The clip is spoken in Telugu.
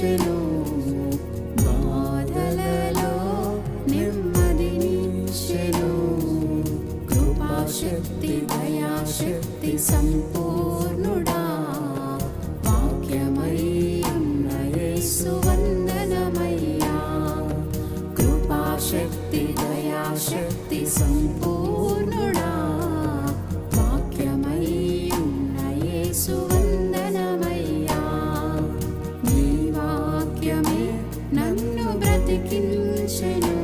హింసలు బాధలలో నెమ్మదినించెను కృపాశక్తి దయాశక్తి సంపూర్ణుడా. వాక్యమై ఉన్న యేసువందనమయ్యా కృపాశక్తి దయాశక్తి సంపూర్ణుడా. వాక్యమై dikin chelo